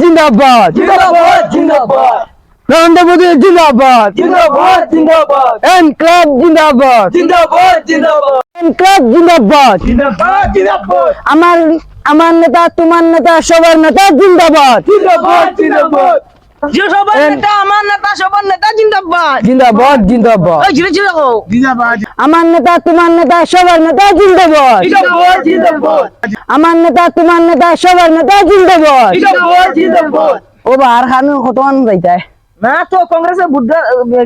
জিন্দাবাদ জিন্দাবাদ। জিন্দাবাদ নরেন্দ্র মোদী জিন্দাবাদ। জিন্দাবাদ জিন্দাবাদ। এন ক্লাব জিন্দাবাদ। জিন্দাবাদ জিন্দাবাদ। এন ক্লাব জিন্দাবাদ। জিন্দাবাদ জিন্দাবাদ। আমার আমার নেতা তোমার নেতা সবার নেতা জিন্দাবাদ। জিন্দাবাদ জিন্দাবাদ। যে সবার নেতা আমার নেতা সবার নেতা জিন্দাবাদ। জিন্দাবাদ জিন্দাবাদ। ওই ঝিরে ঝিরে হো আমার নেতা তোমার নেতা সবার নেতা জিন্দাবাদ। জিন্দাবাদ জিন্দাবাদ। আমার নেতা তোমার নেতা সবার নেতা জিন্দাবাদ। জিন্দাবাদ জিন্দাবাদ। ও বার খানু কতক্ষণ যাইতাই না তো কংগ্রেসের বুদ্ধা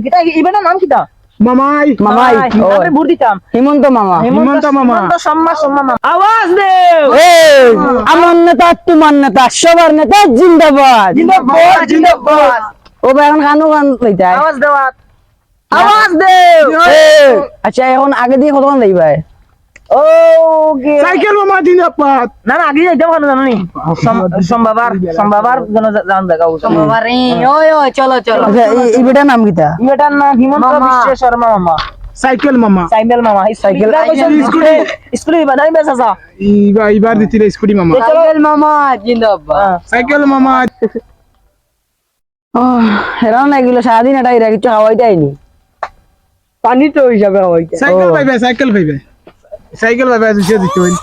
কিটা নাম কিটা মামাই। মামাই আমি ভোট দিতাম। হিমন্ত মামা। হিমন্ত মামা। সম্মা সম্মা মামা। আওয়াজ দে। আমার নেতা তোমার নেতা সবার নেতা জিন্দাবাদ। জিন্দাবাদ জিন্দাবাদ। ও ভাই এখন খানু গান লইতা আওয়াজ দেওয়া আওয়াজ দে। আচ্ছা এখন আগে দিয়ে কতক্ষণ গে সাইকেল মামা জিন্দাবাদ না না আগে যাইতাম কেন জানো নি? সম্বাবার সম্বাবার জন জান দেখা সম্বাবার ওই ওই চলো চলো। আচ্ছা এই- এই বেটার নাম কিতা ইবেটার নাম হিমন্ত বিশ্ব শর্মা মামা। সাইকেল মামা। সাইকেল মামা সাইকেল স্কুলে স্কুলে বানাই বেসা এইবার এইবার দিছিল স্কুটি মামা। সাইকেল মামা জিন্দাবাদ। সাইকেল মামা। হেরাও না এগুলো সারাদিন এটা এরা কিছু খাওয়াইতে আইনি। পানি তো হিসাবে খাওয়াইতে সাইকেল পাইবে সাইকেল পাইবে। সাইকেল পাইবে দুশো দিতে হইল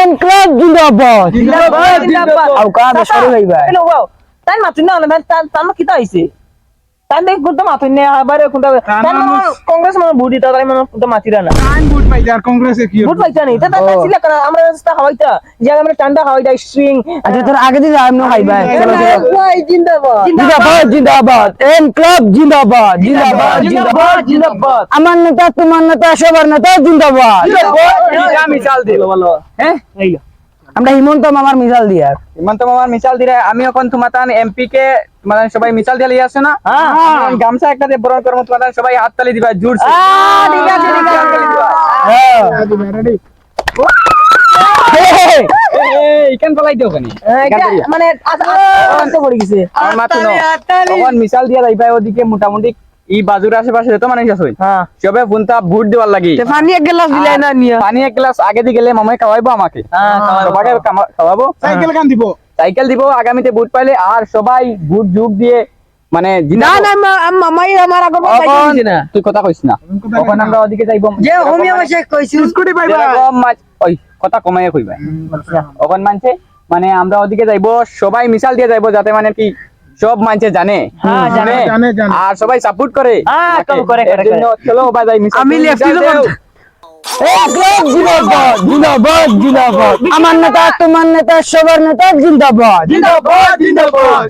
এন ক্লাব জিন্দাবাদ। জিন্দাবাদ জিন্দাবাদ। আও কা বেসরে ভাইবা Hello, wow. Tan matun না tan tan কি isi. Matun ne habare kunta tan mo congress mo budi ta tayo mo kunta matira na. Time বুট পাইছে আর কংগ্রেসে কি tan sila kana amra sta hawaita. Jaga amra tanda hawaita string. আচ্ছা তোর আগে আমি খাইবা চলো চলো Jindabad. জিন্দাবাদ জিন্দাবাদ এন ক্লাব জিন্দাবাদ জিন্দাবাদ Jindabad. Jindabad. আমার নেতা তোমার নেতা সবার নেতা জিন্দাবাদ মিসাল দিল বলো হ্যাঁ আমরা হিমন্ত মামার মিসাল দিয়া হিমন্ত মামার মিসাল দিলে আমি এখন তোমার এমপি কে মানে সবাই মিসাল দিয়ে লিয়ে আসছে না গামছা একটা দিয়ে বরণ করব তোমার সবাই হাততালি দিবা জোরছে Ah, ঠিক আছে ঠিক আছে. ইকান পালাই দিও কেন মানে আচ্ছা আচ্ছা পড়ে গেছে আমার মাথা নো তখন মিসাল দিয়া যাইবা ওদিকে মোটামুটি ই বাজুর আশেপাশে যত মানুষ আছে হ্যাঁ। সবে ফোনটা ভোট দেওয়ার লাগি। পানি এক গ্লাস দিলাই না নিয়া। পানি এক গ্লাস আগে দিয়ে গেলে মামাই খাওয়াইবো আমাকে। হ্যাঁ, খাওয়াবো সাইকেল কান দিব। সাইকেল দিব আগামীতে ভোট পাইলে আর সবাই ভোট যুগ দিয়ে মানে না না মামাই আমার আগর তখন তুই কথা কইস না। তখন আমরা ওদিকে যাইবো। যে মাসে কইছি স্কুটি পাইবা। ওই কথা কমাইয়া কইবা। ওখান মানছে মানে আমরা ওদিকে যাইবো সবাই মিসাল দিয়ে যাইবো যাতে মানে কি সব মানছে জানে। হ্যাঁ, জানে, শুনে, জানে, জানে। আর সবাই সাপোর্ট করে। হ্যাঁ, চলো আমি আমার নেতা তোমার নেতা সবার নেতা জিন্দাবাদ। জিন্দাবাদ।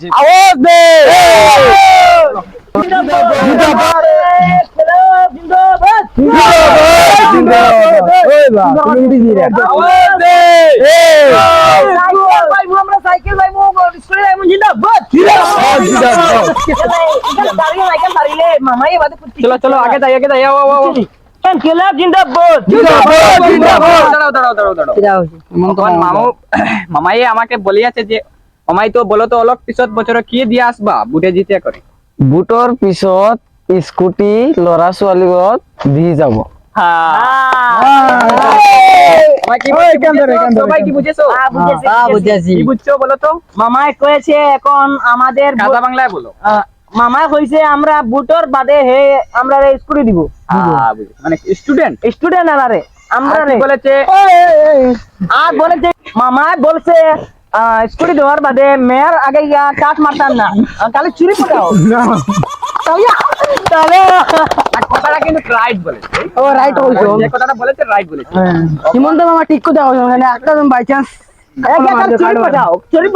চলো চলো আগে যাই আগে যাই আও আও, আও কেন খেলাম জিন্দাবাদ। জিন্দাবাদ জিন্দাবাদ। দাঁড়াও দাঁড়াও দাঁড়াও দাঁড়াও তখন মামু মামাই আমাকে বলিয়াছে যে মামাই তো বলো তো অলপ পিছত বছর কি দিয়ে আসবা বুটে জিতে করে? বুটৰ পিছত স্কুটি ল'ৰা ছোৱালীবোৰত দি যাব। মামাই কি ওই, এখান ধরে, এখান ধরে, সবাই কি বুঝেছ? বুঝেছি, বুঝেছি। কি বুঝছ বলো তো? মামাই কয়েছে এখন আমাদের বাংলায় বলো। আহ, কইছে আমরা বুটর বাদে হে আমরা স্কুটি দিব। মানে স্টুডেন্ট স্টুডেন্ট আমরা বলেছে? আর বলেছে মামাই বলছে স্কুটি দেওয়ার বাদে মেয়ের আগে ইয়া কাঠ মারতাম না। তাহলে চুরি পড়াও তাহলে আর কথাটা কিন্তু রাইট বলেছে। ও রাইট কৈছো যে কথাটা বলেছে রাইট বলেছে। হিমন্ত মামা ঠিক কথা কৈছো মানে একটা বাই চান্স চুরি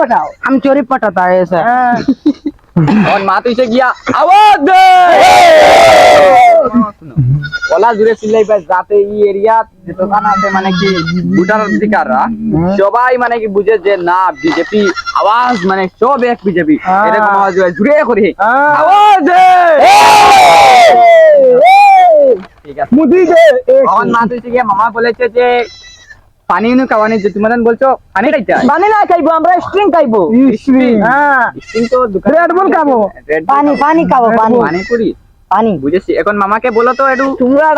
और ওলা জুড়ে চিল্লাই পাই যাতে এই এরিয়া দোকান আছে মানে কি ভোটার অধিকাররা সবাই মানে কি বুঝে যে না বিজেপি আওয়াজ মানে সব এক বিজেপি এরকম আওয়াজ হয়, জুড়ে করে। আওয়াজ আমার মা তুইছে গিয়া মামা বলেছে যে পানি নু খাওয়ানি যে তুমি বলছো পানি খাইতে হয়? না খাইবো আমরা স্ট্রিং খাইবো। হ্যাঁ স্টিং তো দোকানে Red Bull খাব। পানি পানি খাব পানি। পানি পুরি। পানি। বুঝেছি। এখন মামাকে বলো তো একটু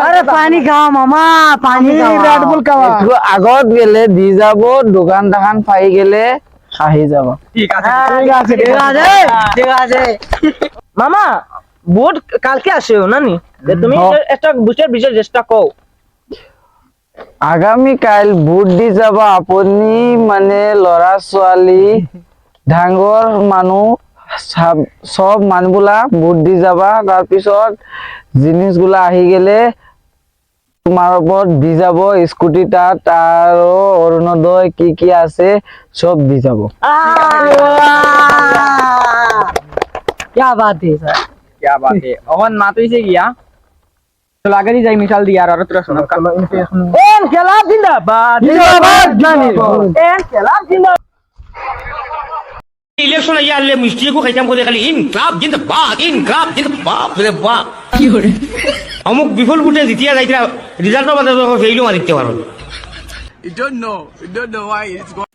আরে পানি খাও মামা পানি খাও। Bull একটু আগত গেলে দি যাব দোকান দাকান পাই গেলে আহি যাব। ঠিক আছে। ঠিক আছে। ঠিক আছে। মামা ভোট কালকে আসেও নানি যে তুমি হ্যাঁ। একটা বুঝের বিষয় চেষ্টা কও আগামীকাল ভোট দি যাব আপুনি মানে ল'ৰা ছোৱালী ডাঙৰ মানুহ চাব- চব মানুহবোলা ভোট দি যাবা তাৰপিছত জিনিসগুলা আহি গেলে তোমাৰ ওপৰত দি যাব স্কুটি তাত আৰু অৰুণোদয় কি কি আছে চব দি যাব क्या बात है सर क्या बात है অকন মাত হইছে গিয়া চলো আগে যাই মিশাল দিয়া আর তোরা শোনো এন খেলা জিন্দাবাদ জিন্দাবাদ, নানি। এন খেলা জিন্দাবাদ ইলেকশন আইয়া আনলে মিষ্টিকো খাইতাম করে খালি ইনক্লাব জিন্দাবাদ ইনক্লাব জিন্দাবাদ রে বাপ অমুক বিফল ফুটে জিতিয়া যাইতা রিজাল্টর বাদে ফেইলও মারিতে পারো You don't know. You don't know why it's going.